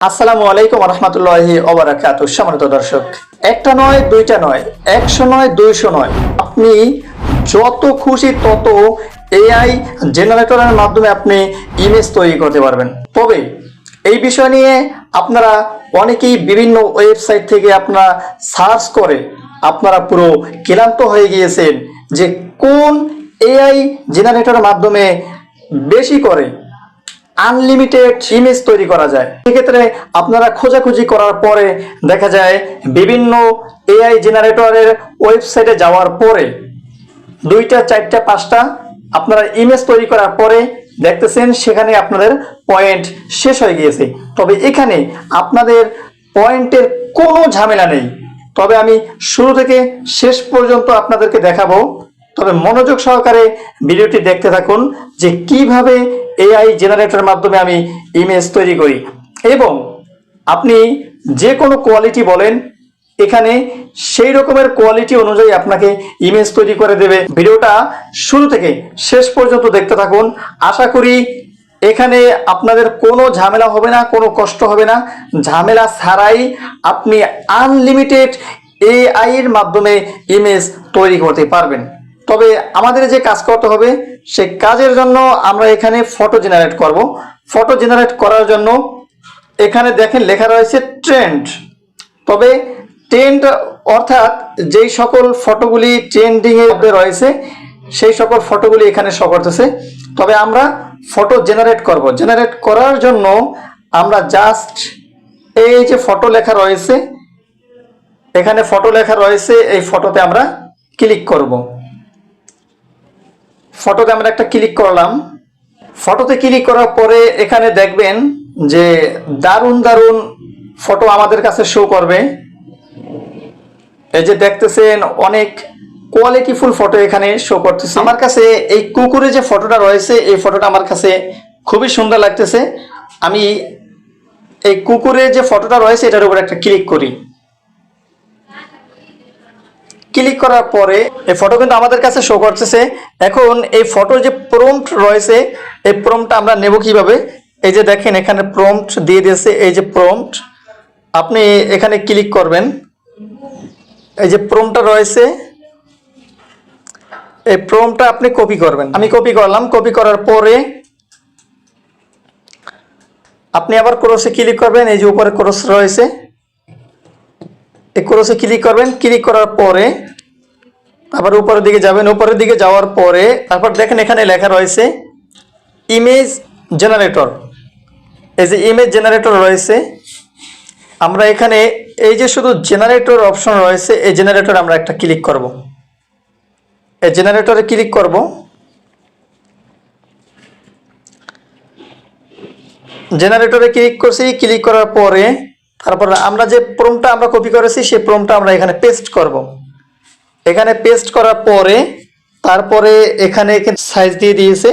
আসসালামু আলাইকুম রহমতুল্লাহি ওবরাকাত সম্মানিত দর্শক, একটা নয়, দুইটা নয়, একশো নয়, দুইশো নয়। আপনি যত খুশি তত এআই জেনারেটরের মাধ্যমে আপনি ইমেজ তৈরি করতে পারবেন। তবে এই বিষয় নিয়ে আপনারা অনেকেই বিভিন্ন ওয়েবসাইট থেকে আপনারা সার্চ করে আপনারা পুরো ক্লান্ত হয়ে গিয়েছেন যে কোন এআই জেনারেটরের মাধ্যমে বেশি করে আনলিমিটেড ইমেজ তৈরি করা যায়। সেক্ষেত্রে আপনারা খোঁজাখুঁজি করার পরে দেখা যায় বিভিন্ন এআই জেনারেটরের ওয়েবসাইটে যাওয়ার পরে দুইটা, চারটা, পাঁচটা আপনারা ইমেজ তৈরি করার পরে দেখতেছেন সেখানে আপনাদের পয়েন্ট শেষ হয়ে গিয়েছে। তবে এখানে আপনাদের পয়েন্টের কোনো ঝামেলা নেই। তবে আমি শুরু থেকে শেষ পর্যন্ত আপনাদেরকে দেখাবো তবে মনোযোগ সহকারে ভিডিওটি দেখতে থাকুন যে কীভাবে এআই জেনারেটরের মাধ্যমে আমি ইমেজ তৈরি করি। এবং আপনি যে কোনো কোয়ালিটি বলেন, এখানে সেই রকমের কোয়ালিটি অনুযায়ী আপনাকে ইমেজ তৈরি করে দেবে। ভিডিওটা শুরু থেকে শেষ পর্যন্ত দেখতে থাকুন। আশা করি এখানে আপনাদের কোনো ঝামেলা হবে না, কোনো কষ্ট হবে না। ঝামেলা ছাড়াই আপনি আনলিমিটেড এআইয়ের মাধ্যমে ইমেজ তৈরি করতে পারবেন। তবে আমাদের যে কাজ করতে হবে সেই কাজের জন্য আমরা এখানে ফটো জেনারেট করব। ফটো জেনারেট করার জন্য এখানে দেখেন লেখা রয়েছে ট্রেন্ড তবে ট্রেন্ড অর্থাৎ যেই সকল ফটোগুলি ট্রেন্ডিং এর মধ্যে রয়েছে, সেই সকল ফটোগুলি এখানে শো করতেছে। তবে আমরা ফটো জেনারেট করব। জেনারেট করার জন্য আমরা জাস্ট এই যে ফটো লেখা রয়েছে, এখানে ফটো লেখা রয়েছে, এই ফটোতে আমরা ক্লিক করব। ফটোতে আমরা একটা ক্লিক করলাম। ফটোতে ক্লিক করার পরে এখানে দেখবেন যে দারুণ দারুণ ফটো আমাদের কাছে শো করবে। এই যে দেখতেছেন অনেক কোয়ালিটিফুল ফটো এখানে শো করতেছে। আমার কাছে এই কুকুরে যে ফটোটা রয়েছে, এই ফটোটা আমার কাছে খুবই সুন্দর লাগতেছে। আমি এই কুকুরে যে ফটোটা রয়েছে, এটার উপর একটা ক্লিক করি। ক্লিক করার পরে এই ফটো কিন্তু আমাদের কাছে শো করতেছে। এখন এই ফটোর যে প্রম্পট রয়েছে, এই প্রম্পটটা আমরা নেব কীভাবে? এই যে দেখেন এখানে প্রম্পট দিয়ে দিয়েছে, এই যে প্রম্পট আপনি এখানে ক্লিক করবেন। এই যে প্রমটা রয়েছে, এই প্রমটা আপনি কপি করবেন। আমি কপি করলাম কপি করার পরে আপনি আবার ক্রসে ক্লিক করবেন, এই যে উপরে ক্রস রয়েছে। এই ক্রসে ক্লিক করবেন ক্লিক করার পরে আবার উপরের দিকে যাবেন। উপরের দিকে যাওয়ার পরে তারপর দেখেন এখানে লেখা রয়েছে ইমেজ জেনারেটর এই যে ইমেজ জেনারেটর রয়েছে, আমরা এখানে এই যে শুধু জেনারেটর অপশন রয়েছে, এই জেনারেটর আমরা একটা ক্লিক করব। এই জেনারেটরে ক্লিক করব। জেনারেটরে ক্লিক করছি ক্লিক করার পরে তারপর আমরা যে প্রমটা আমরা কপি করেছি, সেই প্রমটা আমরা এখানে পেস্ট করব। এখানে পেস্ট করার পরে তারপরে এখানে সাইজ দিয়ে দিয়েছে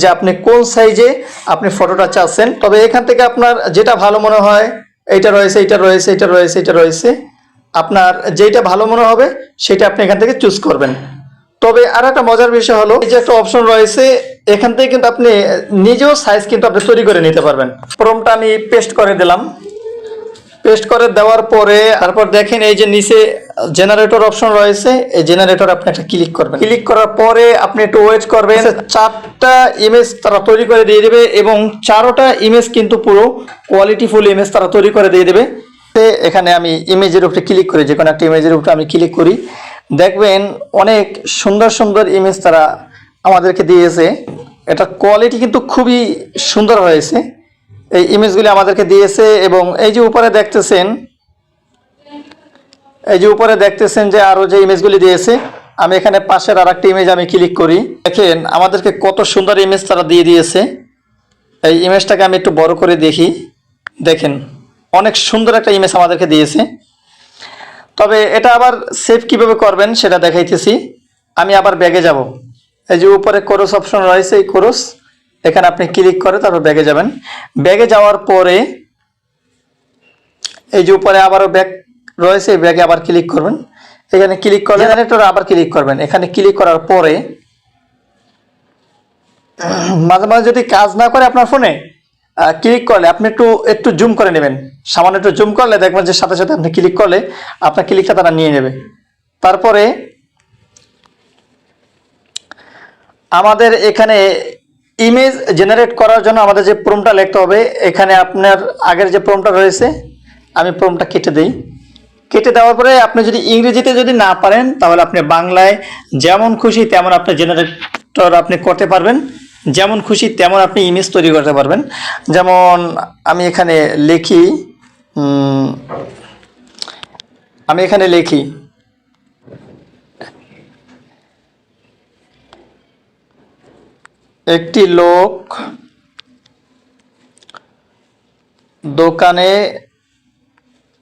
যে আপনি কোন সাইজে আপনি ফটোটা চাচ্ছেন। তবে এখান থেকে আপনার যেটা ভালো মনে হয়, এইটা রয়েছে এটা রয়েছে এটা রয়েছে এটা রয়েছে, আপনার যেটা ভালো মনে হবে সেটা আপনি এখান থেকে চুজ করবেন। তবে আর একটা মজার বিষয় হলো, এই যে একটা অপশন রয়েছে, এখান থেকে কিন্তু আপনি নিজেও সাইজ কিন্তু আপনি তৈরি করে নিতে পারবেন। ফর্মটা আমি পেস্ট করে দিলাম। পেস্ট করে দেওয়ার পরে, তারপর দেখেন এই যে নিচে জেনারেটর অপশন রয়েছে এই জেনারেটর আপনি একটা ক্লিক করবেন। ক্লিক করার পরে আপনি একটু ওয়েট করবেন। চারটা ইমেজ তারা তৈরি করে দিয়ে দেবে এবং চারোটা ইমেজ কিন্তু পুরো কোয়ালিটিফুল ইমেজ তারা তৈরি করে দিয়ে দেবে। তে এখানে আমি ইমেজের উপরে ক্লিক করি যে কোনো একটা ইমেজের উপরে আমি ক্লিক করি। দেখবেন অনেক সুন্দর সুন্দর ইমেজ তারা আমাদেরকে দিয়েছে। এটা কোয়ালিটি কিন্তু খুবই সুন্দর হয়েছে। এই ইমেজগুলি আমাদেরকে দিয়েছে এবং এই যে উপরে দেখতেছেন এই যে উপরে দেখতেছেন যে আরও যে ইমেজগুলি দিয়েছে, আমি এখানে পাশের আর একটা ইমেজ আমি ক্লিক করি। দেখেন, আমাদেরকে কত সুন্দর ইমেজ তারা দিয়ে দিয়েছে। এই ইমেজটাকে আমি একটু বড় করে দেখি। দেখেন, অনেক সুন্দর একটা ইমেজ আমাদেরকে দিয়েছে। তবে এটা আবার সেভ কীভাবে করবেন সেটা দেখাইতেছি। আমি আবার ব্যাগে যাব। এই যে উপরে কোরস অপশন রয়েছে, এই কোরস এখানে আপনি ক্লিক করে তারপর ব্যাগে যাবেন। ব্যাগে যাওয়ার পরে, এই যে উপরে আবারও ব্যাগ রয়েছে এই ব্যাগে আবার ক্লিক করবেন। এখানে ক্লিক করলে জেনারেটর আবার ক্লিক করবেন। এখানে ক্লিক করার পরে মাঝে মাঝে যদি কাজ না করে আপনার ফোনে ক্লিক করলে আপনি একটু একটু জুম করে নেবেন। সামান্য একটু জুম করলে দেখবেন যে সাথে সাথে আপনি ক্লিক করলে আপনার ক্লিকটা তারা নিয়ে নেবে। তারপরে আমাদের এখানে ইমেজ জেনারেট করার জন্য আমাদের যে প্রোমটা লিখতে হবে এখানে আপনার আগের যে প্রোমটা রয়েছে আমি প্রোমটা কেটে দিই। কেটে দেওয়ার পরে আপনি যদি ইংরেজিতে যদি না পারেন, তাহলে আপনি বাংলায় যেমন খুশি তেমন আপনি জেনারেটর আপনি করতে পারবেন। যেমন খুশি তেমন আপনি ইমেজ তৈরি করতে পারবেন। যেমন আমি এখানে লিখি আমি এখানে লিখি, একটি লোক দোকানে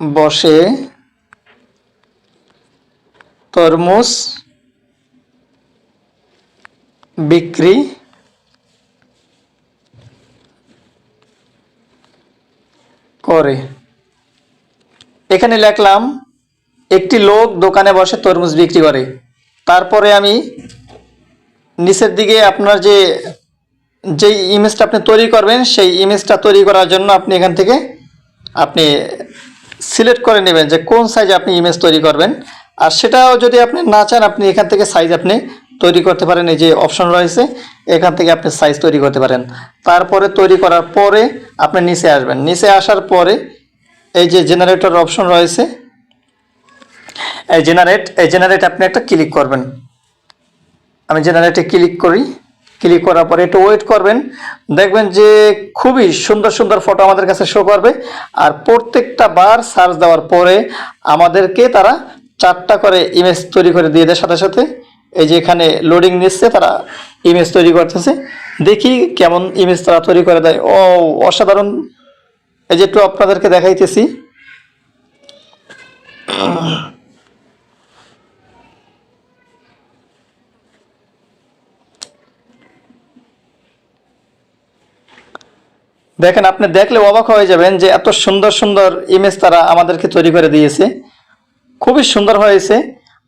বসে তরমুজ বিক্রি করে। এখানে লিখলাম, একটি লোক দোকানে বসে তরমুজ বিক্রি করে। তারপরে আমি নিচের দিকে আপনার যে যেই ইমেজটা আপনি তৈরি করবেন, সেই ইমেজটা তৈরি করার জন্য আপনি এখান থেকে আপনি সিলেক্ট করে নেবেন যে কোন সাইজে আপনি ইমেজ তৈরি করবেন। আর সেটাও যদি আপনি না চান, আপনি এখান থেকে সাইজ আপনি তৈরি করতে পারেন। এই যে অপশন রয়েছে, এখান থেকে আপনি সাইজ তৈরি করতে পারেন। তারপরে তৈরি করার পরে আপনি নিচে আসবেন। নিচে আসার পরে এই যে জেনারেটর অপশন রয়েছে, এই জেনারেট এই জেনারেট আপনি একটা ক্লিক করবেন। আমি জেনারেটে ক্লিক করি। ক্লিক করার পরে একটু ওয়েট করবেন। দেখবেন যে খুবই সুন্দর সুন্দর ফটো আমাদের কাছে শো করবে। আর প্রত্যেকটা বার সার্চ দেওয়ার পরে আমাদেরকে তারা চারটা করে ইমেজ তৈরি করে দিয়ে দেয় সাথে সাথে। এই যে এখানে লোডিং নিচ্ছে, তারা ইমেজ তৈরি করতেছে। দেখি কেমন ইমেজ তারা তৈরি করে দেয়। ও, অসাধারণ। এই যে একটু আপনাদেরকে দেখাইতেছি। দেখেন, আপনি দেখলে অবাক হয়ে যাবেন যে এত সুন্দর সুন্দর ইমেজ তারা আমাদেরকে তৈরি করে দিয়েছে। খুবই সুন্দর হয়েছে।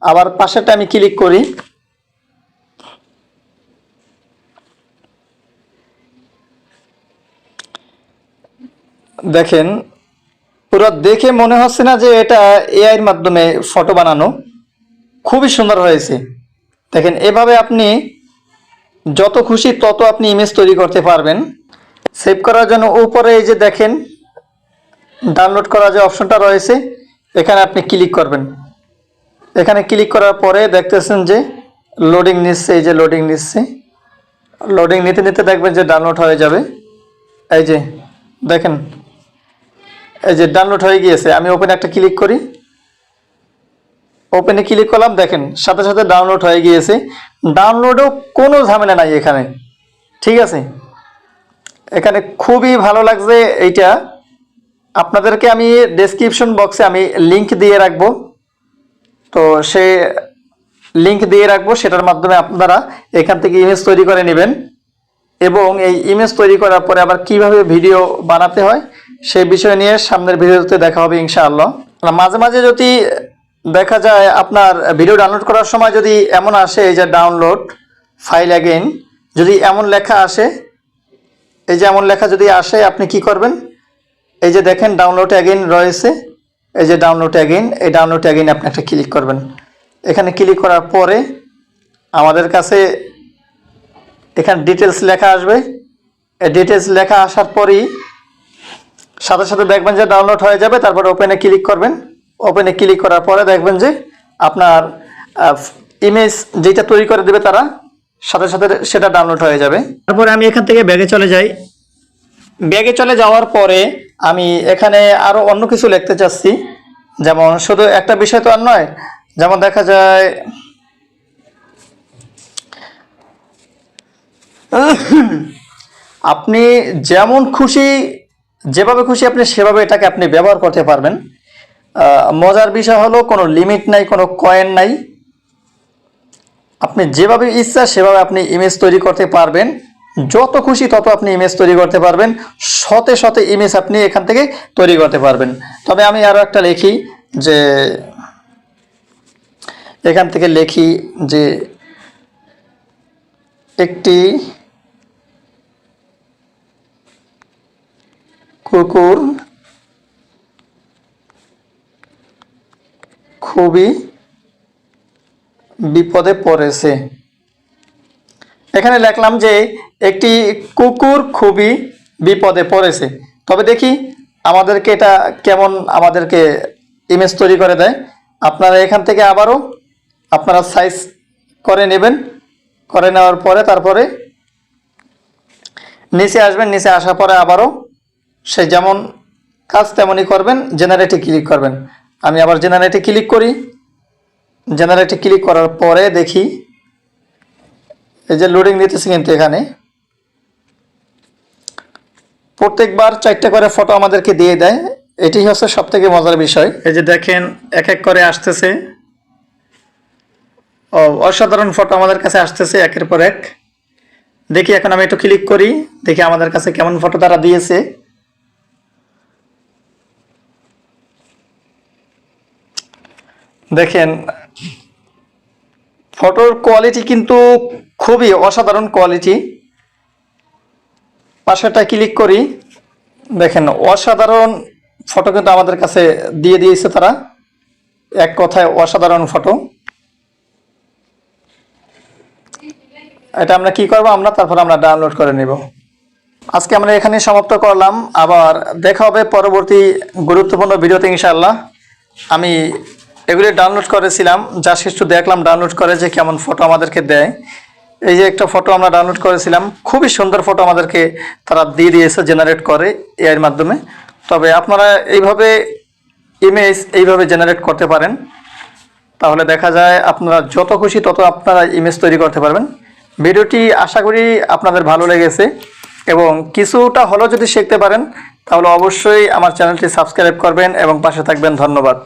আবার পাশেরটা আমি ক্লিক করি। দেখেন, পুরো দেখে মনে হচ্ছে না যে এটা এআইয়ের মাধ্যমে ফটো বানানো। খুবই সুন্দর হয়েছে। দেখেন, এভাবে আপনি যত খুশি তত আপনি ইমেজ তৈরি করতে পারবেন। সেভ করার জন্য উপরে এই যে দেখেন ডাউনলোড করার যে অপশনটা রয়েছে এখানে আপনি ক্লিক করবেন। এখানে ক্লিক করার পরে দেখতেছেন যে লোডিং নিচ্ছে, এই যে লোডিং নিচ্ছে। লোডিং নিতে নিতে দেখবেন যে ডাউনলোড হয়ে যাবে। এই যে, দেখেন, এই যে ডাউনলোড হয়ে গিয়েছে। আমি ওপেন একটা ক্লিক করি। ওপেনে ক্লিক করলাম, দেখেন, সাথে সাথে ডাউনলোড হয়ে গিয়েছে। ডাউনলোডেও কোনো ঝামেলা নাই এখানে। ঠিক আছে? এখানে খুবই ভালো লাগছে এইটা। আপনাদেরকে আমি ডেসক্রিপশন বক্সে আমি লিংক দিয়ে রাখব। তো সে লিংক দিয়ে রাখব, সেটার মাধ্যমে আপনারা এখান থেকে ইমেজ তৈরি করে নেবেন। এবং এই ইমেজ তৈরি করার পরে আবার কীভাবে ভিডিও বানাতে হয় সেই বিষয় নিয়ে সামনের ভিডিওতে দেখা হবে ইনশাআল্লাহ। মাঝে মাঝে যদি দেখা যায় আপনার ভিডিও ডাউনলোড করার সময় যদি এমন আসে, এই যে ডাউনলোড ফাইল অ্যাগেন যদি এমন লেখা আসে, এই যে এমন লেখা যদি আসে, আপনি কি করবেন? এই যে দেখেন ডাউনলোড অ্যাগেন রয়েছে। এই যে ডাউনলোড অ্যাগেন এই ডাউনলোড অ্যাগেন আপনি একটা ক্লিক করবেন। এখানে ক্লিক করার পরে আমাদের কাছে এখানে ডিটেলস লেখা আসবে। এই ডিটেলস লেখা আসার পরেই সাথে সাথে দেখবেন যে ডাউনলোড হয়ে যাবে তারপর ওপেনে ক্লিক করবেন। ওপেনে ক্লিক করার পরে দেখবেন যে আপনার ইমেজ যেটা তৈরি করে দেবে তারা সাথে সাথে সেটা ডাউনলোড হয়ে যাবে। তারপরে আমি এখান থেকে ব্যাগে চলে যাই। ব্যাগে চলে যাওয়ার পরে আমি এখানে আরও অন্য কিছু লিখতে চাচ্ছি। যেমন শুধু একটা বিষয় তো আর নয়, যেমন দেখা যায়, আপনি যেমন খুশি, যেভাবে খুশি আপনি সেভাবে এটাকে আপনি ব্যবহার করতে পারবেন। মজার বিষয় হলো কোনো লিমিট নাই, কোনো কয়েন নাই। আপনি যেভাবে ইচ্ছা সেভাবে আপনি ইমেজ তৈরি করতে পারবেন। যত খুশি তত আপনি ইমেজ তৈরি করতে পারবেন। শতে শতে ইমেজ আপনি এখান থেকে তৈরি করতে পারবেন। তবে আমি আরও একটা লিখি যে, এখান থেকে লিখি যে, একটি কুকুর খুবই বিপদে পড়েছে। এখানে লিখলাম যে একটি কুকুর খুবই বিপদে পড়েছে। তবে দেখি আমাদেরকে এটা কেমন আমাদেরকে ইমেজ তৈরি করে দেয়। আপনারা এখান থেকে আবারও আপনারা সাইজ করে নেবেন। করে নেওয়ার পরে তারপরে নিচে আসবেন, নিচে আসার পরে আবারও সে যেমন কাজ তেমনই করবেন জেনারেটে ক্লিক করবেন। আমি আবার জেনারেটে ক্লিক করি। জেনারেটে ক্লিক করার পরে দেখি, এই যে লোডিং দিতেছি কিন্তু এখানে। প্রত্যেকবার চারটে করে ফটো আমাদেরকে দিয়ে দেয়। এটি হচ্ছে সব থেকে মজার বিষয়। এই যে দেখেন, এক এক করে আসতেছে। ও, অসাধারণ ফটো আমাদের কাছে আসতেছে একের পর এক। দেখি এখন আমি একটু ক্লিক করি, দেখি আমাদের কাছে কেমন ফটো তারা দিয়েছে। দেখেন ফটোর কোয়ালিটি কিন্তু খুবই অসাধারণ কোয়ালিটি পাশেরটা ক্লিক করি, দেখেন অসাধারণ ফটো কিন্তু আমাদের কাছে দিয়ে দিয়েছে তারা। এক কথায় অসাধারণ ফটো এটা আমরা কি করব আমরা? তারপর আমরা ডাউনলোড করে নিব। আজকে আমরা এখানে সমাপ্ত করলাম। আবার দেখা হবে পরবর্তী গুরুত্বপূর্ণ ভিডিওতে ইনশাআল্লাহ। আমি এগুলি ডাউনলোড করেছিলাম। যা একটু দেখলাম ডাউনলোড করে যে কেমন ফটো আমাদেরকে দেয়। এই যে একটা ফটো আমরা ডাউনলোড করেছিলাম, খুবই সুন্দর ফটো আমাদেরকে তারা দিয়ে দিয়েছে জেনারেট করে এআইয়ের মাধ্যমে। তবে আপনারা এইভাবে ইমেজ এইভাবে জেনারেট করতে পারেন। তাহলে দেখা যায় আপনারা যত খুশি তত আপনারা ইমেজ তৈরি করতে পারবেন। ভিডিওটি আশা করি আপনাদের ভালো লেগেছে এবং কিছুটা হলেও যদি শিখতে পারেন, তাহলে অবশ্যই আমার চ্যানেলটি সাবস্ক্রাইব করবেন এবং পাশে থাকবেন। ধন্যবাদ।